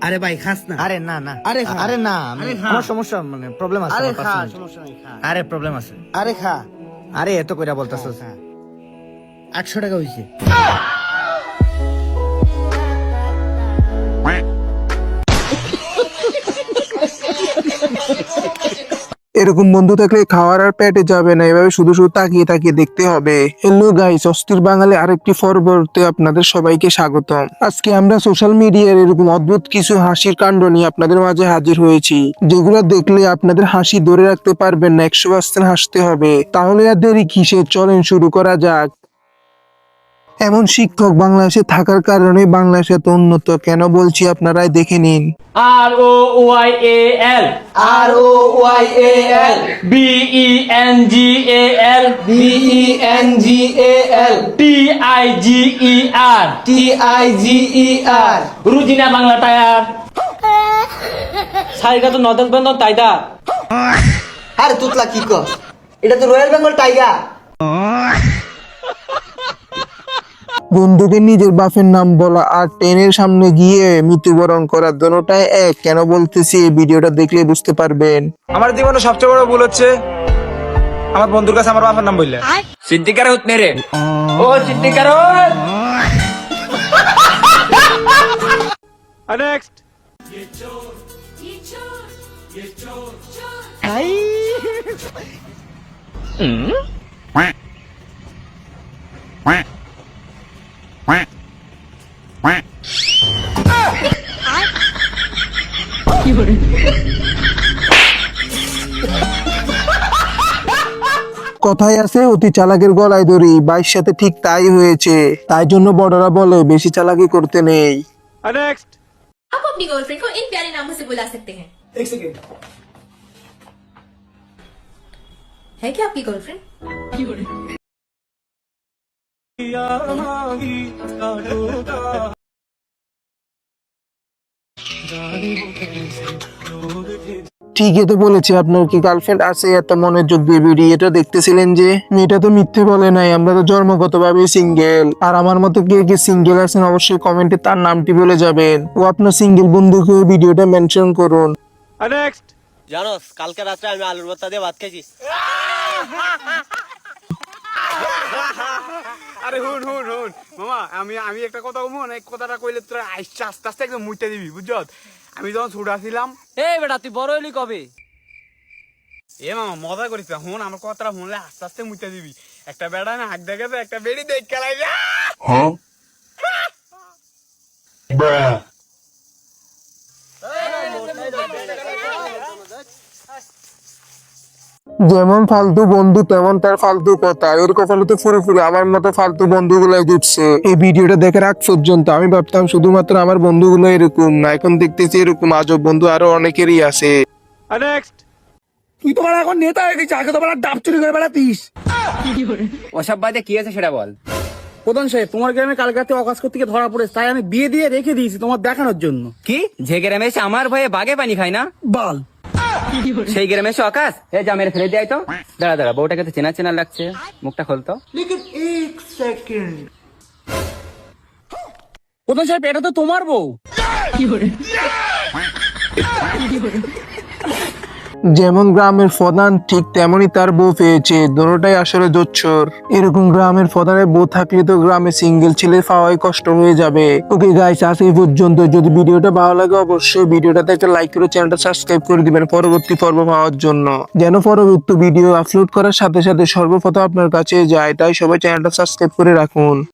আরে ভাই খাস না। আরে না না। আরে আরে না আমার সমস্যা মানে প্রবলেম আছে আরে খা সমস্যা নাই খা। আরে প্রবলেম আছে। আরে খা। আরে এত কইরা বলতাছস। খা। আটশো টাকা হয়েছে এরকম বন্ধু থাকলে খাওয়ার আর পেটে যাবে না, এভাবে শুধু শুধু তাকিয়ে তাকিয়ে দেখতে হবে। হ্যালো গাইস অস্থির বাঙালি আরেকটি পরবর্তী আপনাদের সবাইকে স্বাগতম। আজকে আমরা সোশ্যাল মিডিয়ার এরকম অদ্ভুত কিছু হাসির কাণ্ড নিয়ে আপনাদের মাঝে হাজির হয়েছি। যেগুলো দেখলে আপনাদের হাসি ধরে রাখতে পারবেন না, একশো পার্সেন্ট হাসতে হবে। তাহলে আর দেরি কিসে চলেন শুরু করা যাক। এমন শিক্ষক বাংলাদেশে থাকার কারণে বাংলাদেশ এত উন্নত কেন বলছি আপনারাই দেখে নিন। R O Y A L R O Y A L B E N G A L B E N G A L T I G E R T I G E R Rujina Bangla tyre. সাইকা তো নদন বন্ধন তাইদা। আরে তুতলা কি কর এটা তো royal Bengal tiger বন্ধুকে নিজের বাপের নাম বলা আর ট্রেনের সামনে গিয়ে মৃত্যুবরণ করা দোনোটাই এক। কেন বলতেছি এই ভিডিওটা দেখলে বুঝতে পারবেন। আমার জীবনে সবচেয়ে বড় ভুল হচ্ছে আমার বন্ধুর কাছে আমার বাবার নাম বললে। সিদ্দিকার হুত মেরে ও সিদ্দিকার নেক্সট কথায় আছে অতি চালাকের গলায় দড়ি বাইর সাথে ঠিক তাই হয়েছে তাই জন্য বড়রা বলে বেশি চালাকি করতে নেই নেক্সট आप अपनी गर्लफ्रेंड को इन प्यारे नामों से बुला सकते हैं এক সেকেন্ড है क्या आपकी गर्लफ्रेंड ঠিকই তো বলেছি আপনার কি গার্লফ্রেন্ড আছে? এত মনোযোগ দিয়ে ভিডিওটা দেখতেছিলেন যে? মেয়েটা তো মিথ্যে বলে নাই আমরা তো জন্মগত ভাবে সিঙ্গেল আর আমার মতো কে কে সিঙ্গেল আছেন? অবশ্যই কমেন্টে তার নামটি বলে যাবেন। ও আপনার সিঙ্গেল বন্ধুকে ভিডিওটা মেনশন করুন। নেক্সট জানোস কালকে রাত্রে আমি আলুর ভর্তা দিয়ে ভাত খাইছি। আরে হুন হুন হুন মামা আমি আমি একটা কথা কমু না কথাটা কইলে তোরা আস্তে আস্তে আস্তে একদম মুইতে দিবি বুঝছত আমি যখন ছোট ছিলাম এই বেটা তুই বড় হইলি কবে এ মামা মজা করিস না হুন আমার কথাটা শুনলে আস্তে আস্তে মুইতে দিবি একটা বেড়া না হাক দেখে তো একটা বেড়ি দেখ খেলাই যা যেমন ফালতু বন্ধু তেমন তার ফালতু কথা। এর কপালে তো ফুরে ফুরে আমার মতো ফালতু বন্ধুগুলাই জুটছে এই ভিডিওটা দেখে রাখ পর্যন্ত আমি ভাবতাম শুধুমাত্র আমার বন্ধুগুলো এরকম না এখন দেখতেছি এরকম আজব বন্ধু আরও অনেকেরই আছে। নেক্সট তুই তো বড় এখন নেতা হয়ে গেছিস আগে তো বড় ডাব চুরি করে বেড়াতিস। ওসব বাদে কি আছে সেটা বল। প্রধান সাহেব তোমার গ্রামে কাল রাতে অকাশ করতে গিয়ে ধরা পড়েছে তাই আমি বিয়ে দিয়ে রেখে দিয়েছি তোমার দেখানোর জন্য। কি? যে গ্রামে এসে আমার ভয়ে বাগে পানি খায় না? বল। সেই গ্রামে এসে আকাশ। এ যা মেরে ফেলে দেয় তো। দাঁড়া দাঁড়া বউটাকে তো চেনা চেনা লাগছে। মুখটা খোলতো প্রধান সাহেব এটা তো তোমার বউ। যেমন গ্রামের প্রধান ঠিক তেমনই তার বউ পেয়েছে, দোনোটাই আসলে জোচ্ছর। এরকম গ্রামের প্রধানের বউ থাকলে তো গ্রামে সিঙ্গেল ছেলে পাওয়াই কষ্ট হয়ে যাবে। ওকে গাইস আজ এই পর্যন্ত। যদি ভিডিওটা ভালো লাগে, অবশ্যই ভিডিওটাতে একটা লাইক করে চ্যানেলটা সাবস্ক্রাইব করে দিবেন পরবর্তী পর্ব পাওয়ার জন্য। যেন পরবর্তী ভিডিও আপলোড করার সাথে সাথে সর্বপ্রথম আপনার কাছে যায়, তাই সবাই চ্যানেলটা সাবস্ক্রাইব করে রাখুন।